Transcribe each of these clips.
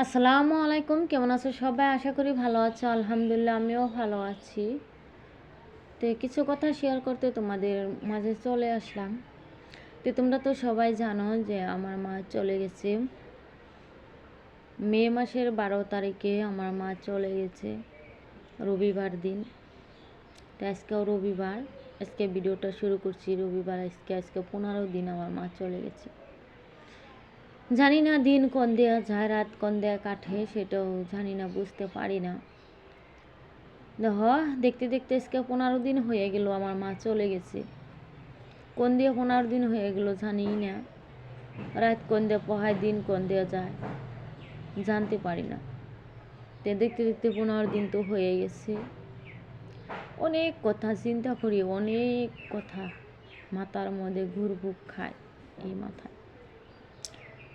আসসালামু আলাইকুম, কেমন আছো সবাই? আশা করি ভালো আছো, আলহামদুলিল্লাহ আমিও ভালো আছি। তো কিছু কথা শেয়ার করতে তোমাদের মাঝে চলে আসলাম। তো তোমরা তো সবাই জানো যে আমার মা চলে গেছে। মে মাসের বারো তারিখে আমার মা চলে গেছে, রবিবার দিন। তো আজকেও রবিবার, আজকে ভিডিওটা শুরু করছি রবিবার, আজকে আজকে পনেরো দিন আমার মা চলে গেছে। জানি না দিন কোন দেয়া যায়, রাত কোন দেয়া কাঠে, সেটাও জানি না, বুঝতে পারি না। দেখ, দেখতে দেখতে আজকে পনেরো দিন হয়ে গেল, আমার মা চলে গেছে। কোন দিয়ে পনেরো দিন হয়ে গেল জানি না। রাত কোন দিয়ে পহায়, দিন কোন দেওয়া যায়, জানতে পারি না। দেখতে দেখতে পনেরো দিন তো হয়ে গেছে। অনেক কথা, চিন্তা করি, অনেক কথা মাথার মধ্যে ঘুরঘুর খায় এই মাথায়।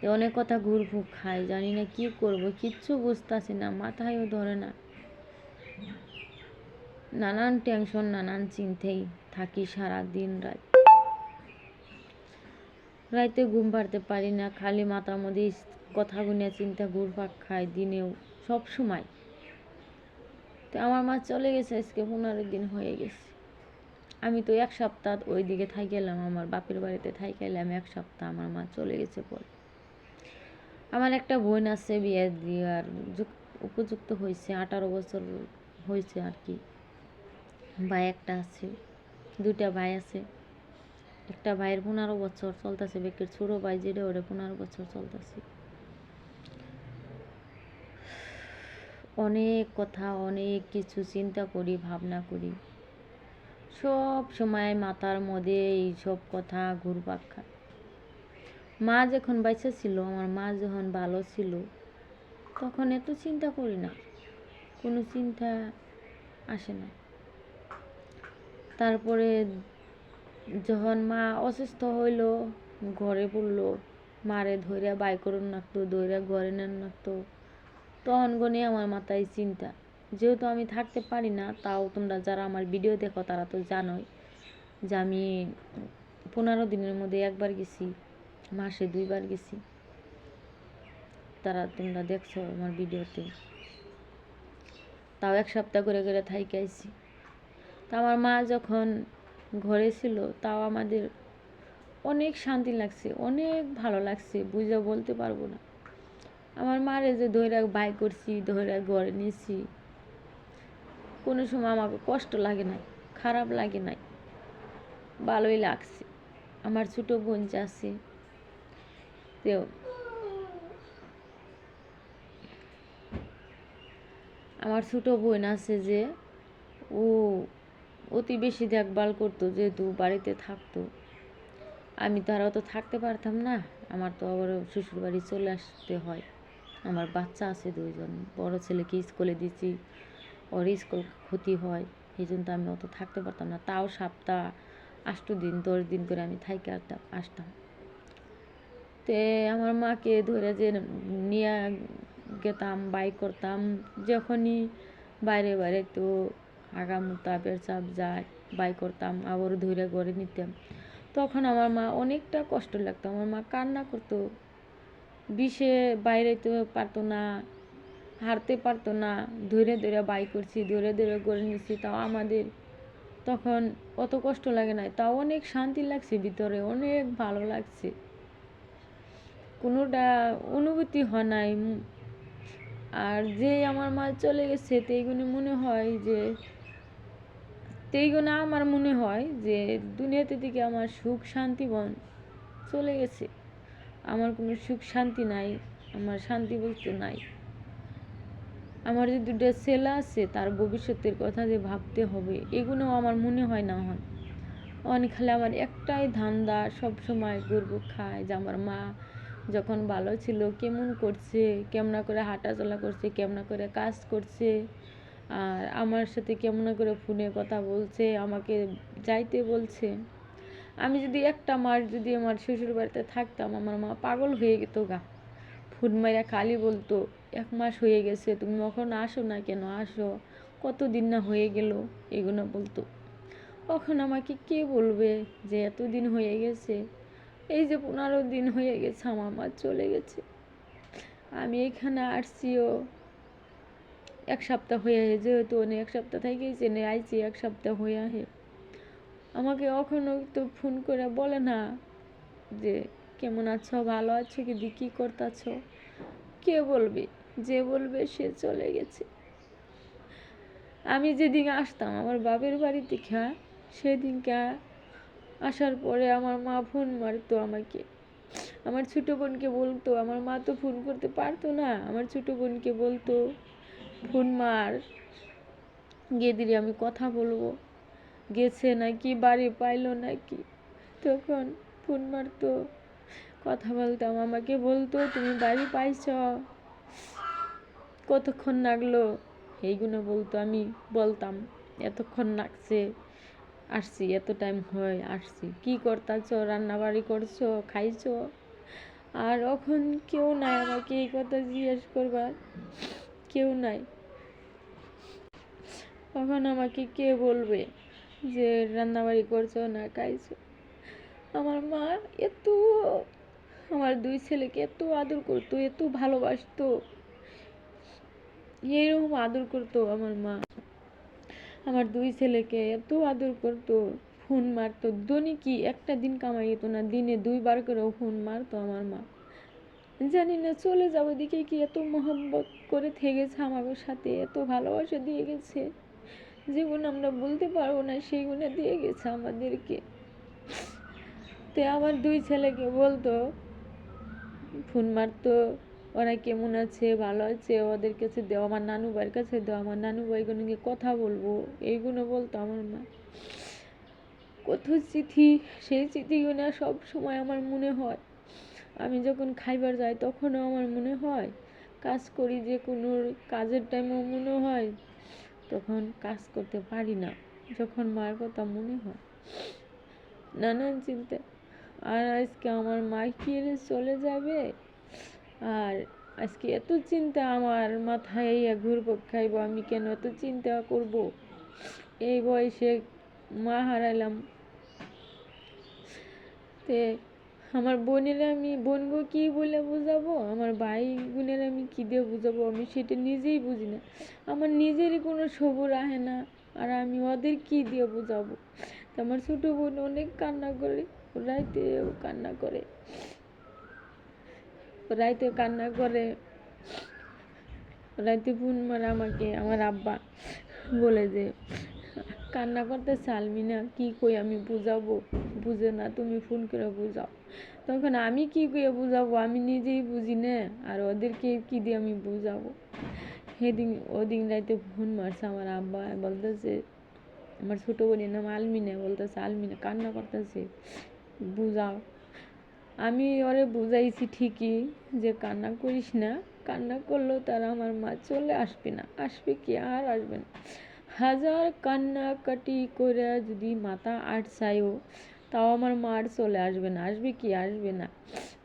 অনেক কথা ঘুরঘুর খাই, জানি না কি করব, কিচ্ছু বুঝতেছি না, মাথায়ও ধরে না। নানান টেনশন, নানান চিন্তেই থাকি সারা দিন রাত। রাইতে ঘুম পাড়তে পারি না, খালি মাথার মধ্যে কথা গুনিয়া চিন্তা ঘুরপাক খায় দিনেও, সব সময়। তো আমার মা চলে গেছে, আজকে পনেরো দিন হয়ে গেছে। আমি তো এক সপ্তাহ ওই দিকে থাই গেলাম, আমার বাপের বাড়িতে থাই গেলাম, এক সপ্তাহ আমার মা চলে গেছে পরে। আমার একটা বোন আছে, বিয়ে দেওয়ার উপযুক্ত হয়েছে, আঠারো বছর হয়েছে আর কি। ভাই একটা আছে, দুইটা ভাই আছে। একটা ভাইয়ের পনেরো বছর চলতেছে বেকের, ছোটো ভাই যেটা ওটা পনেরো বছর চলতেছে। অনেক কথা, অনেক কিছু চিন্তা করি, ভাবনা করি। সব সময় মাথার মধ্যে এইসব কথা ঘুরপাক খায়। মা যখন বাইসা ছিল, আমার মা যখন ভালো ছিল, তখন এত চিন্তা করি না। কোনো চিন্তা আসে না। তারপরে যখন মা অসুস্থ হইল, ঘরে পড়ল, মারে ধৈর্য বাই করুন নাকতো ধৈর্য ঘরে নেন নাকতো তখন গনে আমার মাথায় চিন্তা। যেহেতু আমি থাকতে পারি না, তাও তোমরা যারা আমার ভিডিও দেখো, তারা তো জানোই যে আমি পনেরো দিনের মধ্যে একবার গেছি। মাসে দুইবার গেছি। তারা তোমরা দেখছ আমার ভিডিওতে। তাও এক সপ্তাহ করে করে থাইকে আইছি। তা আমার মা যখন ঘরে ছিল, তাও আমাদের অনেক শান্তি লাগছে, অনেক ভালো লাগছে বুঝে বলতে পারব না। আমার মারে যে ধৈরা বাই করছি ধৈরা ঘরে নিয়েছি কোনো সময় আমাকে কষ্ট লাগে নাই, খারাপ লাগে নাই, ভালোই লাগছে। আমার ছোটো বোন আছে তো আমার ছোটো বোন আছে যে, ও, অতি বেশি দেখভাল করতো যেহেতু বাড়িতে থাকতো। আমি তো আর অত থাকতে পারতাম না, আমার তো আবার শ্বশুর বাড়ি চলে আসতে হয়। আমার বাচ্চা আছে দুইজন, বড় ছেলেকে স্কুলে দিচ্ছি ওর স্কুল ক্ষতি হয়, এই জন্য তো আমি অত থাকতে পারতাম না। তাও সপ্তাহ, আষ্ট দিন, দশ দিন করে আমি থাইকে আসতাম। তে আমার মাকে ধরে যে নিয়ে গেতাম, বাই করতাম, যখনই বাইরে বাইরে তো আগামুতা পেরচাপ যায়, বাই করতাম, আবার ধরে ঘরে নিতাম। তখন আমার মা অনেকটা কষ্ট লাগতো। আমার মা কান্না করতো। বিষে বাইরে তো পারতো না হারতে পারতো না ধরে ধরে বাই করছি ধরে ধরে গড়ে নিচ্ছি তাও আমাদের তখন অত কষ্ট লাগে না তাও অনেক শান্তি লাগছে ভিতরে, অনেক ভালো লাগছে। কোনোটা অনুভূতি হয় নাই। আর যে আমার মা চলে গেছে তেইগুনে মনে হয় যে তেইগুনে আমার মনে হয় যে, দুনিয়াতে থেকে আমার সুখ শান্তি বন চলে গেছে। আমার কোনো সুখ শান্তি নাই, আমার শান্তি বলতে নাই। আমার যে দুটো ছেলে আছে, তার ভবিষ্যতের কথা যে ভাবতে হবে এগুলো আমার মনে হয় না হন অনেক খালি আমার একটাই ধান্দা সব সময় গর্ব খায় যে, আমার মা যখন ভালো ছিল, কেমন করছে, কেমন করে হাঁটাচলা করছে, কেমন করে কাজ করছে, আর আমার সাথে কেমন করে ফোনে কথা বলছে, আমাকে যাইতে বলছে। আমি যদি একটা মাস যদি আমার শ্বশুর বাড়িতে থাকতাম, আমার মা পাগল হয়ে যেত গা। ফুট মাইরা খালি বলতো, এক মাস হয়ে গেছে, তুমি কখন আসো না কেন? আসো। কতদিন না হয়ে গেল? এগুলো বলতো। তখন আমাকে কে বলবে যে, এতদিন হয়ে গেছে এই যে পনেরো দিন হয়ে গেছে, আমার মা চলে গেছে। আমি এখানে আসছিও এক সপ্তাহ হয়ে আহে যেহেতু উনি এক সপ্তাহ থেকেই চেনে, আইছি এক সপ্তাহ হয়ে আহে আমাকে কখনো তো ফোন করে বলে না যে, কেমন আছো? ভালো আছো? কি দি, কী করতেছ? কে বলবে? যে বলবে সে চলে গেছে। আমি যেদিন আসতাম, আমার বাপের বাড়ি থেকে সেদিনকে আসার পরে আমার মা ফোন মারতো আমাকে। আমার ছোটো বোনকে বলতো, আমার মা তো ফোন করতে পারতো না। আমার ছোটো বোনকে বলতো, ফোন মার, গিয়ে আমি কথা বলব। গেছে নাকি, বাড়ি পাইলো নাকি? তখন ফোন মারতো, কথা বলতাম আমাকে বলতো, তুমি বাড়ি পাইছ? কতক্ষণ লাগল এইগুলো বলতো আমি, বলতাম, এতক্ষণ লাগছে আসছি, এত টাইম হয়, আসছি। কি করতেছ রান্না বাড়ি করছ, খাইছো? আর এখন কেউ নাই, আমাকে এই কথা জিজ্ঞেস করবার কেউ নাই। তখন আমাকে কে বলবে যে রান্নাবাড়ি করছ না খাইছো? আমার মা এত, আমার দুই ছেলেকে এত আদর করতো, এত ভালোবাসতো। এরকম আদর করতো আমার মা। আমার দুই ছেলেকে এত আদর করতো, ফোন মারতো দনি কি একটা দিন কামাই যেত না, দিনে দুইবার করেও ফোন মারতো আমার মা। জানি না, চলে যাব দিকে কি এত মহব্বত করে থেকেছে আমাদের সাথে, এত ভালোবাসা দিয়ে গেছে। যেগুলো আমরা বলতে পারব না সেইগুলো দিয়ে গেছে আমাদেরকে। তো আমার দুই ছেলেকে বলতো, ফোন মারতো ওরা কেমন আছে, ভালো আছে? ওদের কাছে দেও, আমার নানু ভাইয়ের কাছে দেও, আমার নানু ভাইগুলো নিয়ে কথা বলব? এইগুলো বলতো আমার মা। কত চিঠি, সেই চিঠিগুলো সব সময় আমার মনে হয়। আমি যখন খাইবার যাই তখনও আমার মনে হয়, কাজ করি যে কোনো কাজের টাইমেও মনে হয়, তখন কাজ করতে পারি না, যখন মার কথা মনে হয়। নানান চিন্তা। আর আজকে আমার মা কি চলে যাবে? আর আজকে এত চিন্তা আমার মাথায় ঘুরপক খাইব আমি কেন এত চিন্তা করব? এই বয়সে মা হারাইলাম তে আমার বোনের আমি, বোনগো কি বলে বোঝাবো? আমার ভাই বোনের আমি কী দিয়ে বুঝাবো? আমি সেটা নিজেই বুঝি না। আমার নিজেরই কোনো সবুর আহে না, আর আমি ওদের কি দিয়ে বোঝাবো? আমার ছোটো বোন অনেক কান্না করে, রাইতেও কান্না করে। রাইতে কান্না করে, রাইতে ফোন মারে আমাকে, আমার আব্বা বলে যে, কান্না করতে চালমি না কি কই আমি বুঝাবো? বুঝে না, তুমি ফোন করে বুঝাও। তখন আমি কি করে বুঝাবো? আমি নিজেই বুঝি না, আর ওদেরকে কি দিয়ে আমি বুঝাবো? সেদিন, ওদিন রাইতে ফোন মারছে আমার আব্বা, বলতেছে, আমার ছোটো বোনের নাম আলমিনা। বলতেছে, আলমিনা, কান্না করতেছে, বুঝাও। আমি ওরে বুঝাইছি ঠিকই যে কান্না করিস না। কান্না করলেও তারা আমার মা চলে আসবে না। আসবে কি? আর আসবে না। হাজার কান্নাকাটি করে যদি মাথা আটসায়ও তাও আমার মার চলে আসবে না। আসবে কি? আসবে না।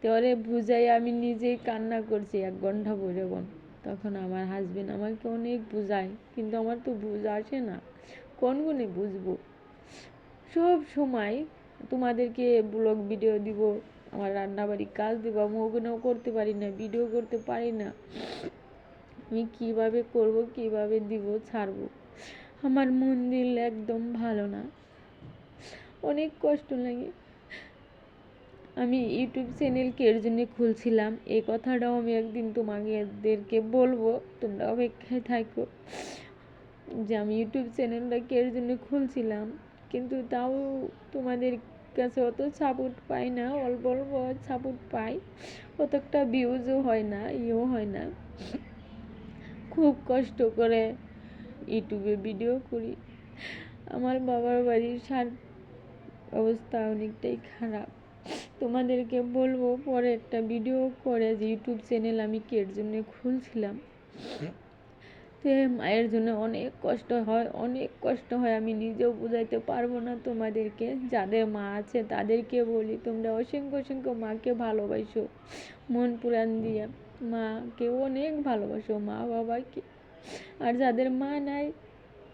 তো ওরে বুঝাই আমি নিজেই কান্না করছি এক ঘণ্টা বলে বোন তখন আমার হাজবেন্ড আমাকে অনেক বুঝায়, কিন্তু আমার তো বুঝ আসে না। কোন গুণে বুঝব? সব সময় তোমাদেরকে ব্লগ ভিডিও দিব আমার রান্না রান্নাবাড়ি কাজ দিব, আমি ওগুলোও করতে পারি না ভিডিও করতে পারি না। আমি কীভাবে করব, কীভাবে দিব, ছাড়বো? আমার মন দিল একদম ভালো না। অনেক কষ্ট লাগে। আমি ইউটিউব চ্যানেল এর জন্য খুলছিলাম এই কথাটাও আমি একদিন তোমাদেরকে বলব, তোমরা অপেক্ষায় থাকো। যে আমি ইউটিউব চ্যানেলটা এর জন্য খুলছিলাম, কিন্তু তাও তোমাদের কাছে, অত সাপোর্ট পাই না, অল্প অল্প সাপোর্ট পাই। অতটা ভিউজও হয় না ইয়েও হয় না। খুব কষ্ট করে ইউটিউবে ভিডিও করি। আমার বাবার বাড়ির সার অবস্থা অনেকটাই খারাপ। তোমাদেরকে বলব, পরে একটা ভিডিও করে যে ইউটিউব চ্যানেল আমি কের জন্য খুলছিলাম। তে মায়ের জন্য অনেক কষ্ট হয়, অনেক কষ্ট হয়। আমি নিজেও বুঝাইতে পারব না তোমাদেরকে। যাদের মা আছে তাদেরকে বলি, তোমরা অসংখ্য অসংখ্য মাকে ভালোবাসো, মন পুরাণ দিয়ে। মাকে অনেক ভালোবাসো, মা বাবাকে। আর যাদের মা নাই,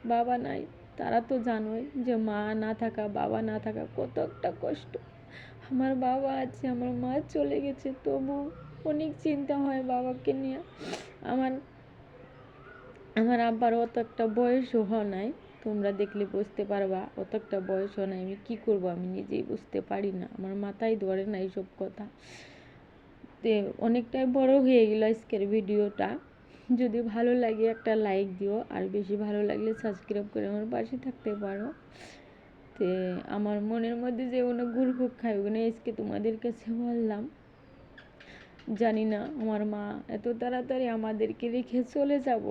বাবা নাই, তারা তো জানোই যে মা না থাকা, বাবা না থাকা কত একটা কষ্ট। আমার বাবা আছে, আমার মা চলে গেছে তবু অনেক চিন্তা হয় বাবাকে নিয়ে। আমার আমার আব্বার অত একটা বয়সও নাই। তোমরা দেখলে বুঝতে পারবা, অত একটা বয়স বয়সও নাই। আমি কি করব আমি নিজেই বুঝতে পারি না। আমার মাথায় ধরে না এইসব কথা। তে অনেকটাই বড় হয়ে গেল আজকের ভিডিওটা। যদি ভালো লাগে একটা লাইক দিও, আর বেশি ভালো লাগলে সাবস্ক্রাইব করে আমার পাশে থাকতে পারো। তে আমার মনের মধ্যে যে কোনো গুরফুক খাই ওখানে আজকে তোমাদের কাছে বললাম। জানি না, আমার মা এত তাড়াতাড়ি আমাদেরকে রেখে চলে যাব।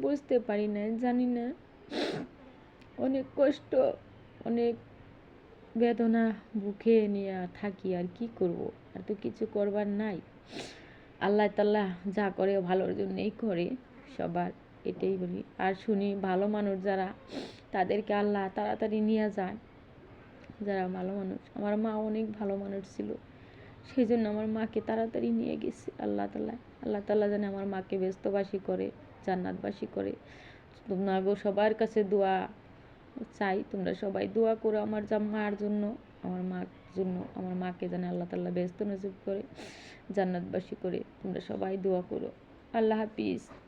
বুঝতে পারি না, জানি না। অনেক কষ্ট, অনেক বেদনা বুকে নিয়ে থাকি আর কি করব? আর তো কিছু করবার নাই। আল্লাহ তাল্লাহ যা করে ভালোর জন্যই করে, সবার এটাই বলি। আর শুনি ভালো মানুষ যারা, তাদেরকে আল্লাহ তাড়াতাড়ি নিয়ে যায়। যারা ভালো মানুষ, আমার মা অনেক ভালো মানুষ ছিল। সেই জন্য আমার মাকে তাড়াতাড়ি নিয়ে গেছে আল্লাহ তাল্লাহ আল্লাহ তাল্লাহ যেন আমার মাকে ব্যস্তবাসী করে। জান্নাতবাসী করে। তোমরা গো সবার কাছে দোয়া চাই। তোমরা সবাই দোয়া করো আমার যা মার জন্য, আমার মার জন্য, আমার মাকে যেন আল্লাহ তাল্লাহ ব্যস্ত নসিব করে জান্নাতবাসী করে তোমরা সবাই দোয়া করো। আল্লাহ হাফিজ।